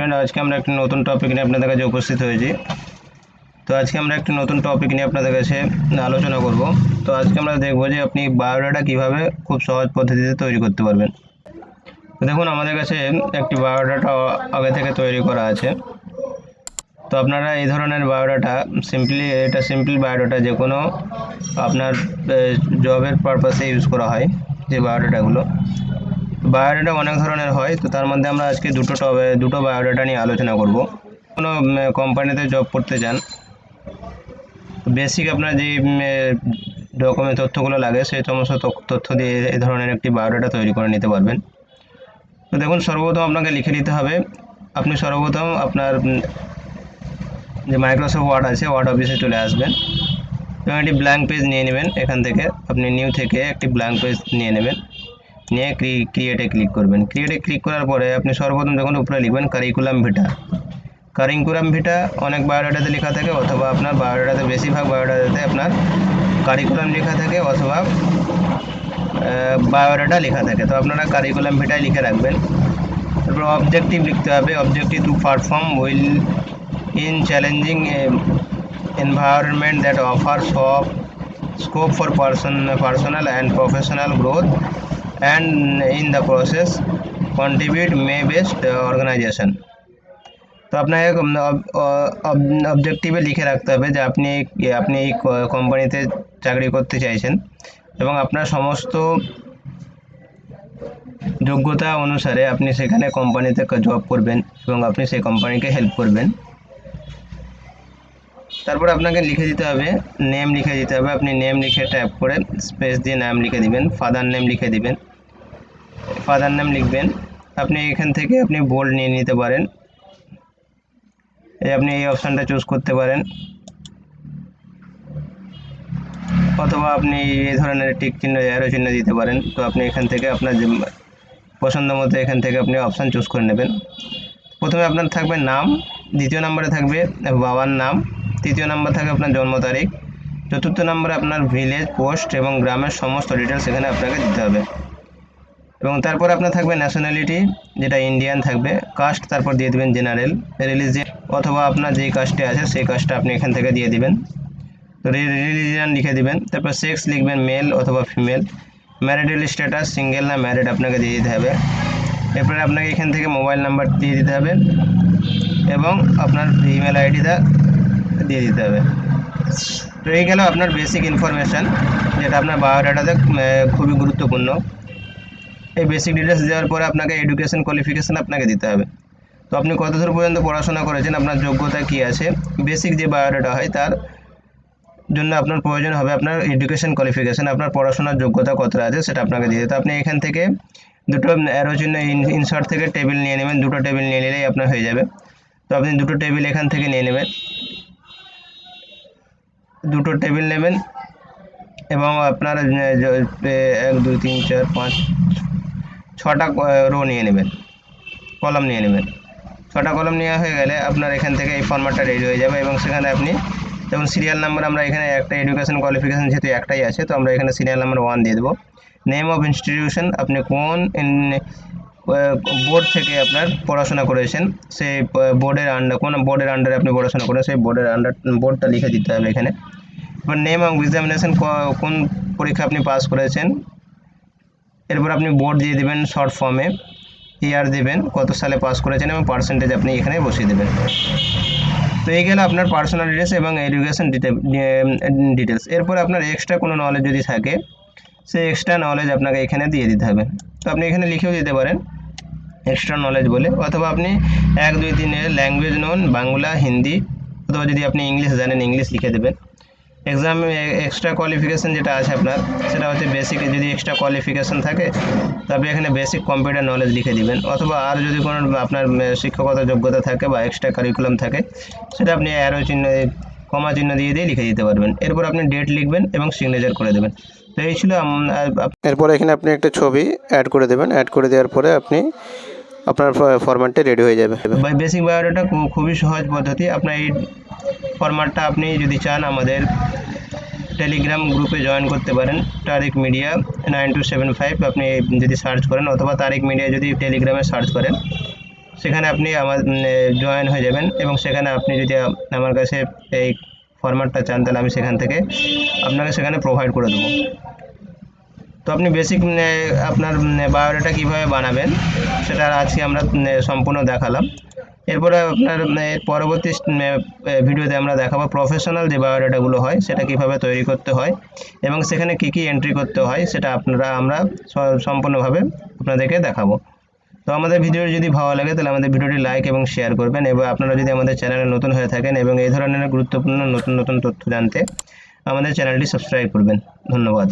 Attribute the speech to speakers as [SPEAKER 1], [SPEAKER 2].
[SPEAKER 1] Student আজকে আমরা একটি নতুন টপিক নিয়ে আপনাদের কাছে উপস্থিত হয়েছি। তো আজকে আমরা একটি নতুন টপিক নিয়ে আপনাদের কাছে আলোচনা করব। তো আজকে আমরা দেখব যে আপনি বায়োডাটা কীভাবে খুব সহজ পদ্ধতিতে তৈরি করতে পারবেন। দেখুন, আমাদের কাছে একটি বায়োডাটা আগে থেকে তৈরি করা আছে। তো আপনারা এই ধরনের বায়োডাটা সিম্পলি এটা সিম্পল বায়োডাটা যে কোনো আপনার জবের পারপাসে ইউজ করা হয়, যে বায়োডাটাগুলো। বায়োডাটা অনেক ধরনের হয়, তো তার মধ্যে আমরা আজকে দুটো টবে দুটো বায়োডাটা নিয়ে আলোচনা করব। কোনো কোম্পানিতে জব করতে চান বেসিক আপনার যে ডকুমেন্ট তথ্যগুলো লাগে, সেই সমস্ত তথ্য- দিয়ে এই ধরনের একটি বায়োডাটা তৈরি করে নিতে পারবেন। তো দেখুন, সর্বপ্রথম আপনাকে লিখে নিতে হবে, আপনি সর্বপ্রথম আপনার যে মাইক্রোসফট ওয়ার্ড আছে ওয়ার্ড অফিসে চলে আসবেন, এবং একটি ব্ল্যাঙ্ক পেজ নিয়ে নেবেন, এখান থেকে, আপনি নিউ থেকে একটি ব্ল্যাঙ্ক পেজ নিয়ে নেবেন। নিয়ে ক্রিয়েটে ক্লিক করবেন। ক্রিয়েটে ক্লিক করার পরে আপনি সর্বপ্রথম যখন উপরে লিখবেন কারিকুলাম ভিটা কারিকুলাম ভিটা অনেক বায়োডাটাতে লেখা থাকে অথবা আপনার বায়োডাটাতে বেশিরভাগ বায়োডাটাতে আপনার কারিকুলাম লেখা থাকে অথবা বায়োডাটা লেখা থাকে। তো আপনারা কারিকুলাম ভিটায় লিখে রাখবেন। তারপর অবজেক্টিভ লিখতে হবে। Objective to perform well in challenging environment that offer সব scope for person, personal and professional growth and in the process, contribute may based organization. তো আপনাকে অবজেক্টিভে লিখে রাখতে হবে যে আপনি আপনি এই কোম্পানিতে চাকরি করতে চাইছেন এবং আপনার সমস্ত যোগ্যতা অনুসারে আপনি সেখানে কোম্পানিতে জব করবেন এবং আপনি সেই কোম্পানিকে হেল্প করবেন। তারপর আপনাকে লিখে দিতে হবে নেম লিখে দিতে হবে, আপনি নেম লিখে ট্যাপ করে স্পেস দিয়ে নাম লিখে দিবেন ফাদার নেম লিখে দিবেন। ফাদার নেম লিখবেন। আপনি এখান থেকে আপনি বোল্ড নিয়ে নিতে পারেন। এই আপনি এই অপশানটা চুজ করতে পারেন। অথবা আপনি এই ধরনের টিক চিহ্ন অ্যারো চিহ্ন দিতে পারেন। তো আপনি এখান থেকে আপনার যে পছন্দ মতো এখান থেকে আপনি অপশান চুজ করে নেবেন। প্রথমে আপনার থাকবে নাম, দ্বিতীয় নম্বরে থাকবে বাবার নাম, তৃতীয় নাম্বার থাকবে আপনার জন্ম তারিখ, চতুর্থ নম্বরে আপনার ভিলেজ পোস্ট এবং গ্রামের সমস্ত ডিটেলস এখানে আপনাকে দিতে হবে। এবং তারপর আপনার থাকবে ন্যাশনালিটি যেটা ইন্ডিয়ান থাকবে কাস্ট তারপর দিয়ে দেবেন জেনারেল রিলিজিয়ান অথবা আপনার যেই কাস্টে আছে সেই কাস্টটা আপনি এখান থেকে দিয়ে দিবেন। রিলিজিয়ান লিখে দিবেন, তারপর সেক্স লিখবেন মেল অথবা ফিমেল ম্যারিডাল স্ট্যাটাস সিঙ্গেল না ম্যারিড আপনাকে দিয়ে দিতে হবে। এরপরে আপনাকে এখান থেকে মোবাইল নাম্বার দিয়ে দিতে হবে এবং আপনার ইমেল আইডিটা দিয়ে দিতে হবে। তো এই গেল আপনার বেসিক ইনফরমেশান যেটা আপনার বায়োডাটাতে খুবই গুরুত্বপূর্ণ। এই বেসিক ডিটেলস দেওয়ার পরে আপনাকে এডুকেশন কোয়ালিফিকেশান আপনাকে দিতে হবে। তো আপনি কত দূর পর্যন্ত পড়াশোনা করেছেন, আপনার যোগ্যতা কী আছে বেসিক যে বায়োডাটা হয় তার জন্য আপনার প্রয়োজন হবে আপনার এডুকেশন কোয়ালিফিকেশান আপনার পড়াশোনার যোগ্যতা কতটা আছে সেটা আপনাকে দিয়ে তো আপনি এখান থেকে দুটো অ্যারো চিহ্ন ইনসার্ট থেকে টেবিল নিয়ে নেবেন, দুটো টেবিল নিয়ে নিলেই আপনার হয়ে যাবে। তো আপনি দুটো টেবিল এখান থেকে নিয়ে নেবেন। দুটো টেবিল নেবেন এবং আপনার এক, দুই, তিন, চার, পাঁচ ছটা রো নিয়ে নেবেন। কলম নিয়ে নেবেন। ছটা কলম নেওয়া হয়ে গেলে আপনার এখান থেকে এই ফর্ম্যাটটা রেডি হয়ে যাবে এবং সেখানে আপনি যেমন সিরিয়াল নাম্বার আমরা এখানে একটা এডুকেশন কোয়ালিফিকেশান যেহেতু একটাই আছে, তো আমরা এখানে সিরিয়াল নাম্বার ওয়ান দিয়ে দেবো। নেম অফ ইনস্টিটিউশন আপনি কোন বোর্ড থেকে আপনার পড়াশোনা করেছেন, সেই বোর্ডের আন্ডার কোন বোর্ডের আন্ডারে আপনি পড়াশোনা করেন সেই বোর্ডের আন্ডার বোর্ডটা লিখে দিতে হবে এখানে। এবার নেম অফ এক্সামিনেশন কোন পরীক্ষা আপনি পাস করেছেন এরপর আপনি বোর্ড দিয়ে দেবেন শর্ট ফর্মে ইয়ার দেবেন, কত সালে পাস করেছেন এবং পার্সেন্টেজ আপনি এখানে বসিয়ে দেবেন। তো এই গেল আপনার পার্সোনাল ডিটেলস এবং এডুকেশন ডিটেলস এরপর আপনার এক্সট্রা কোনো নলেজ যদি থাকে, সেই এক্সট্রা নলেজ আপনাকে এখানে দিয়ে দিতে হবে। তো আপনি এখানে লিখেও দিতে পারেন এক্সট্রা নলেজ বলে। অথবা আপনি এক দুই তিনের ল্যাঙ্গুয়েজ নোন বাংলা, হিন্দি, অথবা যদি আপনি ইংলিশ জানেন, ইংলিশ লিখে দেবেন। এক্সাম এক্সট্রা কোয়ালিফিকেশান যেটা আছে আপনার, সেটা হচ্ছে বেসিক যদি এক্সট্রা কোয়ালিফিকেশান থাকে, তো আপনি এখানে বেসিক কম্পিউটার নলেজ লিখে দিবেন। অথবা আর যদি কোনো আপনার শিক্ষকতা যোগ্যতা থাকে বা এক্সট্রা কারিকুলাম থাকে, সেটা আপনি অ্যারো চিহ্ন কমা চিহ্ন দিয়ে দিয়ে লিখে দিতে পারবেন। এরপর আপনি ডেট লিখবেন এবং সিগনেচার করে দেবেন। তো এই ছিল এরপর এখানে আপনি একটা ছবি অ্যাড করে দেবেন। অ্যাড করে দেওয়ার পরে আপনি আপনার ফরম্যাটটা রেডি হয়ে যাবে। বেসিক বায়োডাটা খুবই সহজ পদ্ধতি। আপনার এই ফরম্যাটটা আপনি যদি চান, আমাদের টেলিগ্রাম গ্রুপে জয়েন করতে পারেন। Tariq media nine two seven five আপনি যদি সার্চ করেন, অথবা তারিক মিডিয়া যদি টেলিগ্রামে সার্চ করেন, সেখানে আপনি আমার জয়েন হয়ে যাবেন এবং সেখানে আপনি যদি আমার কাছে এই ফরম্যাটটা চান, তাহলে আমি সেখান থেকে আপনাকে সেখানে প্রোভাইড করে দেবো। তো আপনি বেসিক আপনার বায়োডাটা কীভাবে বানাবেন সেটা আজকে আমরা উম, সম্পূর্ণ দেখালাম। এরপরে আপনার পরবর্তী ভিডিওতে আমরা দেখাবো প্রফেশনাল যে বায়োডাটাগুলো হয় সেটা কীভাবে তৈরি করতে হয় এবং সেখানে কি কি এন্ট্রি করতে হয় সেটা আপনারা আমরা সম্পূর্ণভাবে আপনাদেরকে দেখাবো। তো আমাদের ভিডিও যদি ভালো লাগে তাহলে আমাদের ভিডিওটি লাইক এবং শেয়ার করবেন এবং আপনারা যদি আমাদের চ্যানেলে নতুন হয়ে থাকেন এবং এই ধরনের গুরুত্বপূর্ণ নতুন নতুন তথ্য জানতে আমাদের চ্যানেলটি সাবস্ক্রাইব করবেন। ধন্যবাদ।